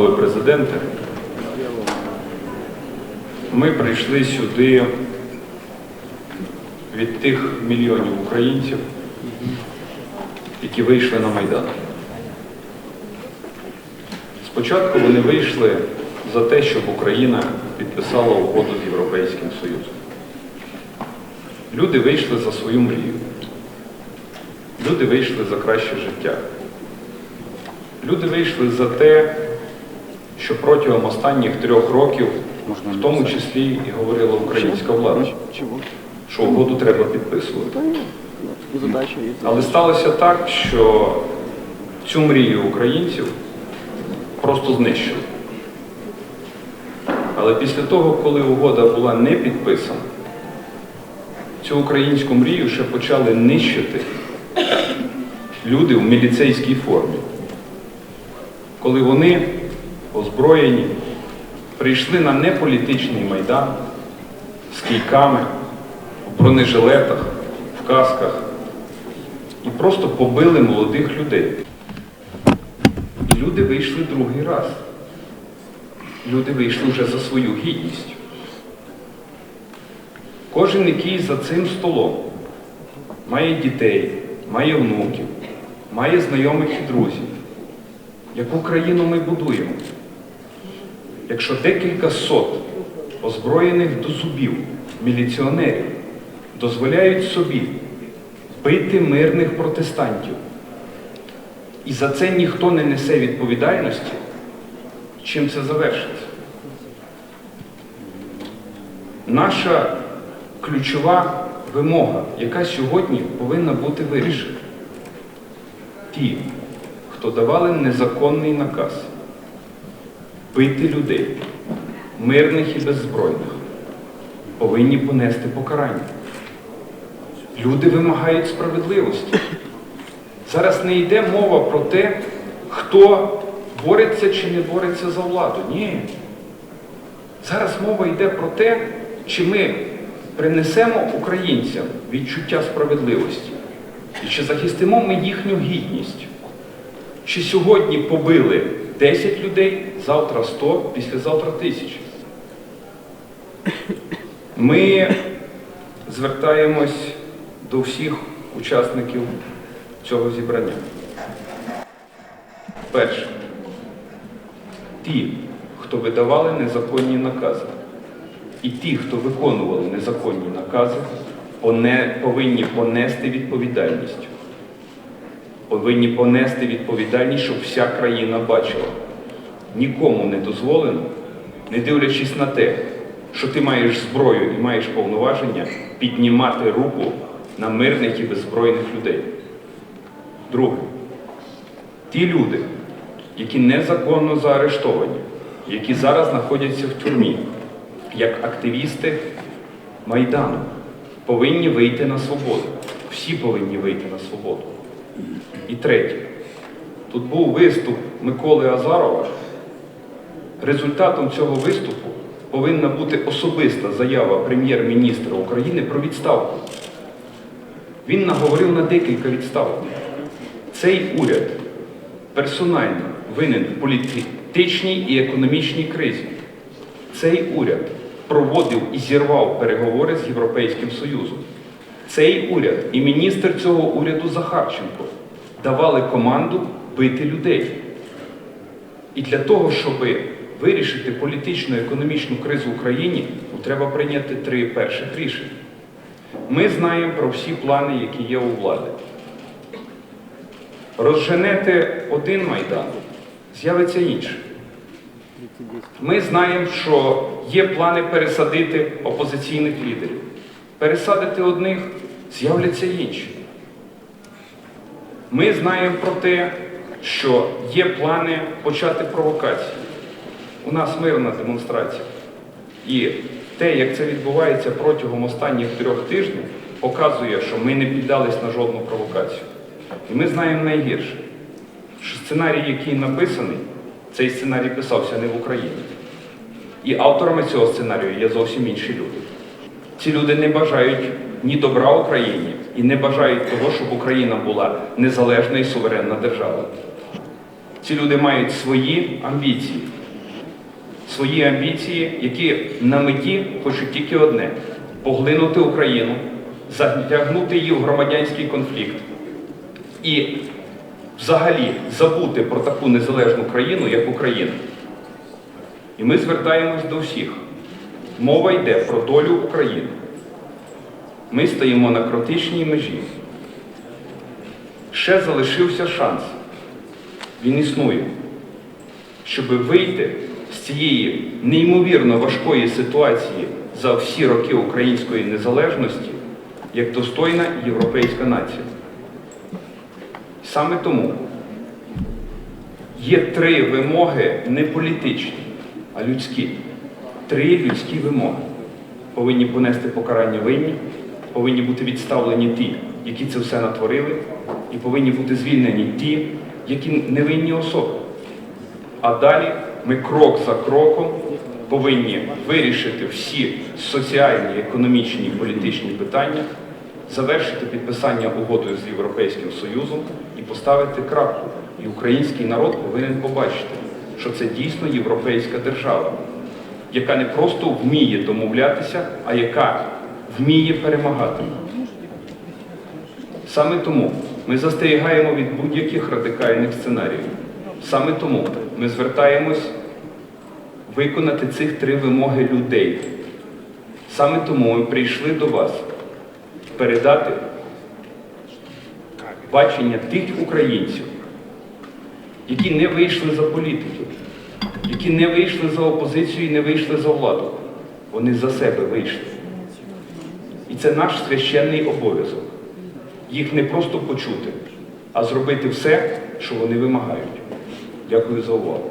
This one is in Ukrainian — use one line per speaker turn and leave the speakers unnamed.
панове президенте, ми прийшли сюди від тих мільйонів українців, які вийшли на Майдан. Спочатку вони вийшли за те, щоб Україна підписала угоду з Європейським Союзом. Люди вийшли за свою мрію. Люди вийшли за краще життя. Люди вийшли за те, що протягом останніх трьох років, в тому числі і говорила українська влада, що угоду треба підписувати.
Ну.
Але сталося так, що цю мрію українців просто знищили. Але після того, коли угода була не підписана, цю українську мрію ще почали нищити люди в міліцейській формі. Коли вони, озброєні, прийшли на неполітичний майдан з кійками, в бронежилетах, в касках і просто побили молодих людей. І люди вийшли другий раз. Люди вийшли вже за свою гідність. Кожен, який за цим столом має дітей, має внуків, має знайомих і друзів. Яку країну ми будуємо? Якщо декілька сот озброєних до зубів міліціонерів дозволяють собі бити мирних протестантів, і за це ніхто не несе відповідальності, чим це завершиться? Наша ключова вимога, яка сьогодні повинна бути вирішена. Ті, хто давали незаконний наказ бити людей, мирних і беззбройних, повинні понести покарання. Люди вимагають справедливості. Зараз не йде мова про те, хто бореться чи не бореться за владу. Ні. Зараз мова йде про те, чи ми принесемо українцям відчуття справедливості, і чи захистимо ми їхню гідність. Чи сьогодні побили 10 людей, завтра 100, післязавтра тисячі. Ми звертаємось до всіх учасників цього зібрання. Перше. Ті, хто видавали незаконні накази, і ті, хто виконували незаконні накази, повинні понести відповідальність. Повинні понести відповідальність, щоб вся країна бачила. Нікому не дозволено, не дивлячись на те, що ти маєш зброю і маєш повноваження, піднімати руку на мирних і беззбройних людей. Друге, ті люди, які незаконно заарештовані, які зараз знаходяться в тюрмі, як активісти Майдану, повинні вийти на свободу. Всі повинні вийти на свободу. І третє. Тут був виступ Миколи Азарова. Результатом цього виступу повинна бути особиста заява прем'єр-міністра України про відставку. Він наговорив на декілька відставок. Цей уряд персонально винен в політичній і економічній кризі. Цей уряд проводив і зірвав переговори з Європейським Союзом. Цей уряд і міністр цього уряду Захарченко давали команду бити людей. І для того, щоб вирішити політичну і економічну кризу в Україні, треба прийняти три перших рішення. Ми знаємо про всі плани, які є у влади. Розженете один майдан, з'явиться інший. Ми знаємо, що є плани пересадити опозиційних лідерів. Пересадити одних, з'являться інші. Ми знаємо про те, що є плани почати провокації. У нас мирна демонстрація. І те, як це відбувається протягом останніх трьох тижнів, показує, що ми не піддались на жодну провокацію. І ми знаємо найгірше, що сценарій, який написаний, цей сценарій писався не в Україні. І авторами цього сценарію є зовсім інші люди. Ці люди не бажають ні добра Україні і не бажають того, щоб Україна була незалежна і суверенна держава. Ці люди мають свої амбіції. Свої амбіції, які на меті хочуть тільки одне поглинути Україну, затягнути її в громадянський конфлікт і взагалі забути про таку незалежну країну, як Україна. І ми звертаємось до всіх. Мова йде про долю України. Ми стоїмо на критичній межі. Ще залишився шанс. Він існує, щоб вийти з цієї неймовірно важкої ситуації за всі роки української незалежності як достойна європейська нація. Саме тому є три вимоги не політичні, а людські. Три людські вимоги. Повинні понести покарання винні, повинні бути відставлені ті, які це все натворили, і повинні бути звільнені ті, які невинні особи. А далі ми крок за кроком повинні вирішити всі соціальні, економічні і політичні питання, завершити підписання угоди з Європейським Союзом і поставити крапку. І український народ повинен побачити, що це дійсно європейська держава, яка не просто вміє домовлятися, а яка вміє перемагати. Саме тому ми застерігаємо від будь-яких радикальних сценаріїв. Саме тому ми звертаємось виконати цих три вимоги людей. Саме тому ми прийшли до вас передати бачення тих українців, які не вийшли за політиків, які не вийшли за опозицію і не вийшли за владу. Вони за себе вийшли. І це наш священний обов'язок. Їх не просто почути, а зробити все, що вони вимагають. Дякую за увагу.